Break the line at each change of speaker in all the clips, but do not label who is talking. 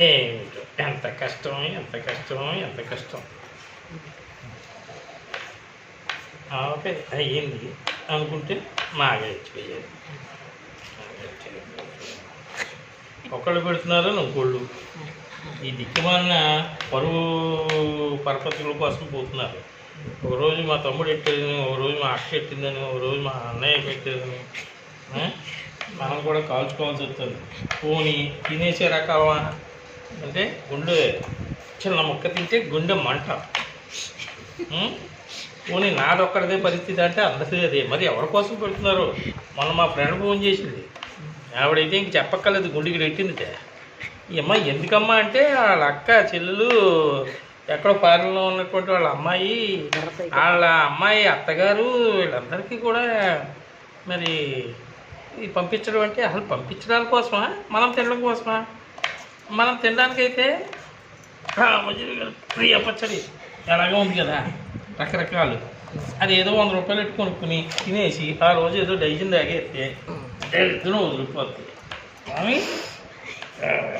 ఏమిటో ఎంత కష్టం ఎంత కష్టం ఎంత కష్టం ఓకే అయ్యింది అనుకుంటే మాగా ఇచ్చిపోయారు ఒకళ్ళు పెడుతున్నారు ఇంకోళ్ళు ఈ దిక్కుమాలిన పరువు పరపతుల కోసం పోతున్నారు ఒక రోజు మా తమ్ముడు ఎట్టేదని ఒక రోజు మా అక్క ఎట్టిందని ఒకరోజు మా అన్నయ్య పెట్టేదని మనం కూడా కాల్చుకోవాల్సి వస్తుంది పోనీ తినేసే రకావా అంటే గుండె చిన్న ముక్క తింటే గుండె మంట. పోనీ నాదొక్కడిదే పరిస్థితి అంటే అందరిది అదే. మరి ఎవరి కోసం పెడుతున్నారు? మొన్న మా ఫ్రెండ్ ఫోన్ చేసింది. ఆవిడైతే ఇంక చెప్పక్కర్లేదు గుండెకి రెట్టిందిటే ఈ అమ్మాయి ఎందుకమ్మా అంటే వాళ్ళ అక్క చెల్లెలు ఎక్కడో ఫారెన్లో ఉన్నటువంటి వాళ్ళ అమ్మాయి వాళ్ళ అమ్మాయి అత్తగారు వీళ్ళందరికీ కూడా మరి పంపించడం అంటే అసలు పంపించడాల కోసమా? మనం తినడం కోసమా? మనం తినడానికైతే ప్రియ పచ్చడి ఎలాగో ఉంది కదా రకరకాలు. అది ఏదో వంద రూపాయలు పెట్టి కొనుక్కుని తినేసి ఆ రోజు ఏదో డైజన్ తాగేస్తే దరిద్రం వదిలిపోతుంది కానీ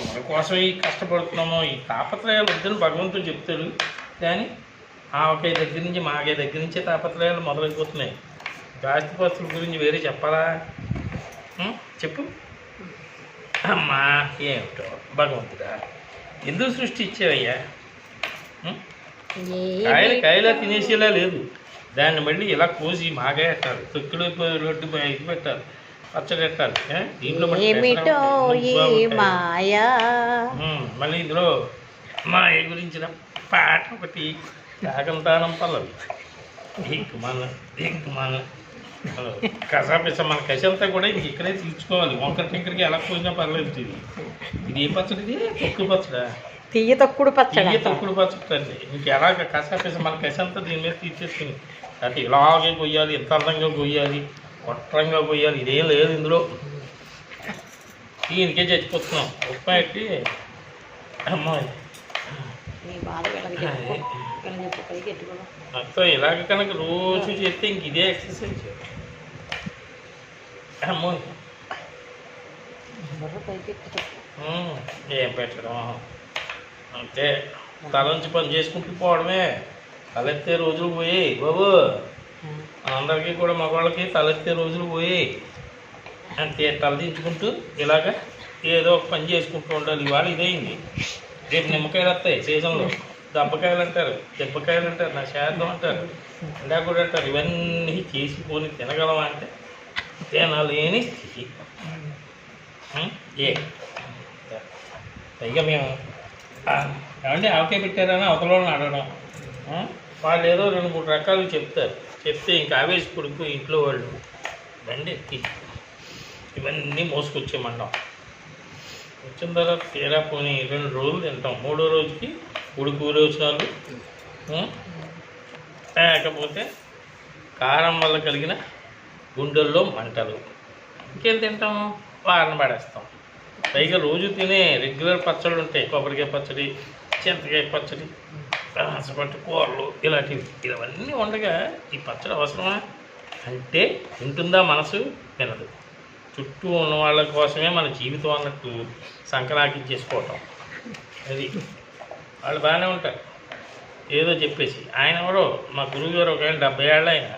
మన కోసం ఈ కష్టపడుతున్నామో ఈ తాపత్రయాలు వద్దని భగవంతుడు చెప్తాడు. కానీ ఆవకాయ దగ్గర నుంచి మాగాయ దగ్గర నుంచే తాపత్రయాలు మొదలైపోతున్నాయి. ఆస్తిపాస్తుల గురించి వేరే చెప్పాలా? చెప్పు. అమ్మా ఏమిటో? భగవంతుడా ఎందుకు సృష్టించావయ్యా? కాయలు కాయలా తినేసేలా లేదు. దాన్ని మళ్ళీ ఇలా కోసి మాగా పెట్టాలి తొక్కుడు రొడ్డు ఇది పెట్టాలి. ఏ? దీంట్లో మళ్ళీ ఇందులో మాయ గురించిన పాట ఒకటి. కాకంతానం పల్లవి. దిక్కుమాల దిక్కుమాల కసాపిస మన కసి అంతా కూడా ఇంక ఇక్కడే తీర్చుకోవాలి. వంకర టింకరికి ఎలా పోయినా పర్లేదు ఇది. ఇది ఏ పచ్చడి ఇది? తొక్కు పచ్చడా?
తీయ తొక్కుడు పచ్చడి.
తీయ తొక్కుడు పచ్చడి అండి. ఇంక ఎలాగ కసాపిస మన కసి అంతా దీని మీద తీర్చేసుకుని అంటే ఇలాగే కొయ్యాలి ఎంత అందంగా కొయ్యాలి కొట్టంగా కొయ్యాలి ఇదేం లేదు ఇందులో. దీనికే చచ్చిపోతున్నాం. ఉప్మా అమ్మాయి మొత్తం ఇలాగ కనుక రోజు చేస్తే ఇంక ఇదే ఎక్సర్సైజ్. అమ్మో. ఏం పెట్టడం? అంతే తలంచి పని చేసుకుంటూ పోవడమే. తలెత్తే రోజులు పోయి బాబు. అందరికీ కూడా మగవాళ్ళకి తలెత్తే రోజులు పోయి. అంతే తలదించుకుంటూ ఇలాగ ఏదో ఒక పని చేసుకుంటూ ఉండాలి. ఇవాళ ఇదైంది. రేపు నిమ్మకాయలు వస్తాయి సీజన్లో. దెబ్బకాయలు అంటారు దెబ్బకాయలు అంటారు నా శాతం అంటారు ఇందా కూడా అంటారు. ఇవన్నీ చేసి పోని తినగలమా అంటే తినలేని స్థితి ఏ పైగా మేము ఏమంటే ఆవకాయ పెట్టారని అవతల అడగడం వాళ్ళు ఏదో రెండు మూడు రకాలు చెప్తారు చెప్తే ఇంకా ఆవేశ కొడుకు ఇంట్లో వాళ్ళు బండి ఎక్కి ఇవన్నీ మోసుకొచ్చేయమంటాం వచ్చిన తర్వాత తీరా పోనీ రెండు రోజులు తింటాం మూడో రోజుకి ఉడుకు రోజులు లేకపోతే కారం వల్ల కలిగిన గుండెల్లో మంటలు. ఇంకేం తింటాం? వారిని పడేస్తాం. పైగా రోజు తినే రెగ్యులర్ పచ్చళ్ళు ఉంటాయి. కొబ్బరికాయ పచ్చడి చింతకాయ పచ్చడి పట్టు కూరలు ఇలాంటివి. ఇవన్నీ ఉండగా ఈ పచ్చడి అవసరమా? అంటే ఉంటుందా మనసు? వినదు. చుట్టూ ఉన్న వాళ్ళ కోసమే మన జీవితం అన్నట్టు సంక్రాంతించేసుకోవటం అది వాళ్ళు బాగానే ఉంటారు. ఏదో చెప్పేసి. ఆయన ఎవరో? మా గురువు గారు ఒక డెబ్బై ఏళ్ళు ఆయన.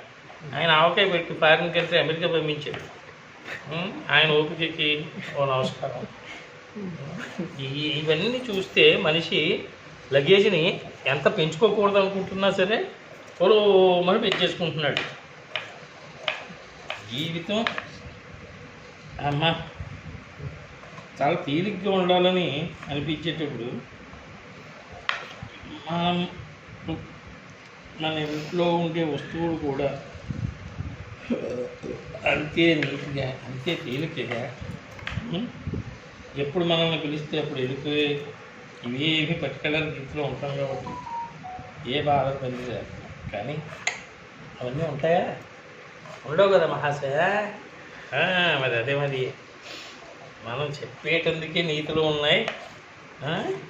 ఆయన ఆవకాయ పెట్టి ఫారిన్కి వెళ్తే అమెరికా పంపించాడు. ఆయన ఓపికకి ఓ నమస్కారం. ఇవన్నీ చూస్తే మనిషి లగేజ్ని ఎంత పెంచుకోకూడదు అనుకుంటున్నా సరే పొలు మరి పెంచేసుకుంటున్నాడు. జీవితం అమ్మ చాలా తేలిగ్గా ఉండాలని అనిపించేటప్పుడు మనం మన ఇంట్లో ఉండే వస్తువులు కూడా అంతే నీట్గా అంతే తేలికగా ఎప్పుడు మనల్ని పిలిస్తే అప్పుడు వెళ్ళిపోయి ఇవేమి పట్టుకెళ్ళని రీతిలో ఉంటాం కాబట్టి ఏ బాధ పని కానీ అవన్నీ ఉంటాయా? ఉండవు కదా మహాశయ. మరి అదే మరి. మనం చెప్పేటందుకే నీతులు ఉన్నాయి.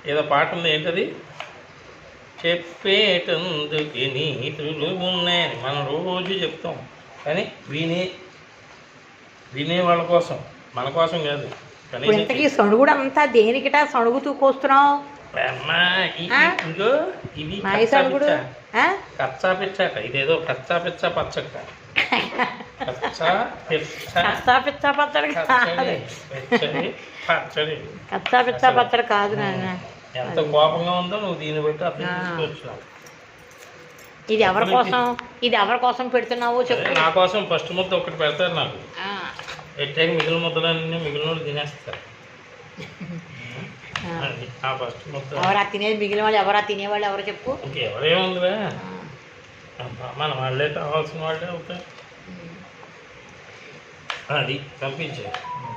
ఏదో పాట ఉంది ఏంటది? చెప్పేటందుకే నీతులు ఉన్నాయని మనం రోజు చెప్తాం. కానీ వినే వినే వాళ్ళ కోసం మన కోసం కాదు.
ఇంతకీ సణుగుడు అంతా దేనికిట సణుగుతూ కోస్తున్నావు?
కచ్చా పిచ్చాక ఇదేదో కచ్చా పిచ్చ పచ్చక్క. కచ్చా పిచ్చ.
పచ్చడి కచ్చా పిచ్చా పచ్చడి కాదు నాన్న
ఎంత కోపంగా ఉందో నువ్వు దీన్ని బట్టి అర్థం. చేసుకోవచ్చు
ఇది ఎవరి కోసం? ఇది ఎవరి కోసం పెడుతున్నావు? చెప్పు.
నా కోసం ఫస్ట్ ముద్ద ఒకటి పెడతారు నాకు. పెట్టాక మిగిలిన ముద్దలన్నీ మిగిలిన తినేస్తారు. ఫస్ట్ ముద్ద.
ఎవరా తినేది మిగిలిన వాళ్ళు ఎవరా తినేవాళ్ళు ఎవరు చెప్పు.
ఇంకెవరేముందిరా? మన వాళ్ళే కావాల్సిన వాళ్ళే అవుతాయి అది పంపించే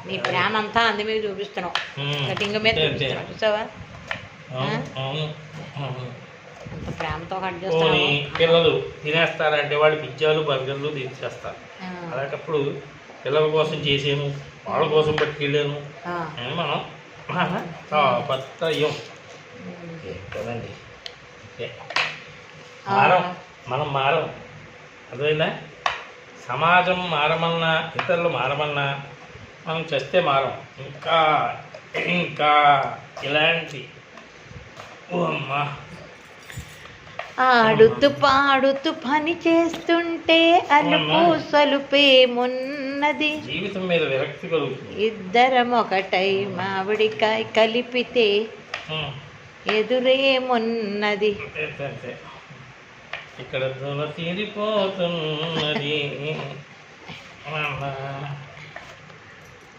నీ ప్రేమ అంతా అందు మీద చూపిస్తున్నావు. కటింగ్ మీద. చూపిస్తున్నావు చూసావా?
అవును, అవును,
ప్రేమతో కట్
పిల్లలు తినేస్తారంటే వాళ్ళు పిజ్జాలు బర్గర్లు తీసేస్తారు అలాంటప్పుడు పిల్లల కోసం చేసాను వాళ్ళ కోసం పట్టుకెళ్ళాను. అని మనం కదండి. మారం మనం మారం. అర్థమైందా? సమాజం మారమన్నా ఇతరులు మారమన్నా మనం చేస్తే మారం. ఇంకా ఇంకా ఇలాంటి. ఓ అమ్మా.
ఆడుతూ పాడుతూ పని చేస్తుంటే అలుపు సలుపేమున్నది ఇద్దరం ఒకటై మామిడికాయ కలిపితే. ఎదురేమున్నది.
ఇక్కడ తీరిపోతున్నది.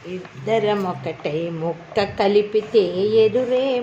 ఇద్దరం ఒకటై ముక్క కలిపితే ఎదురే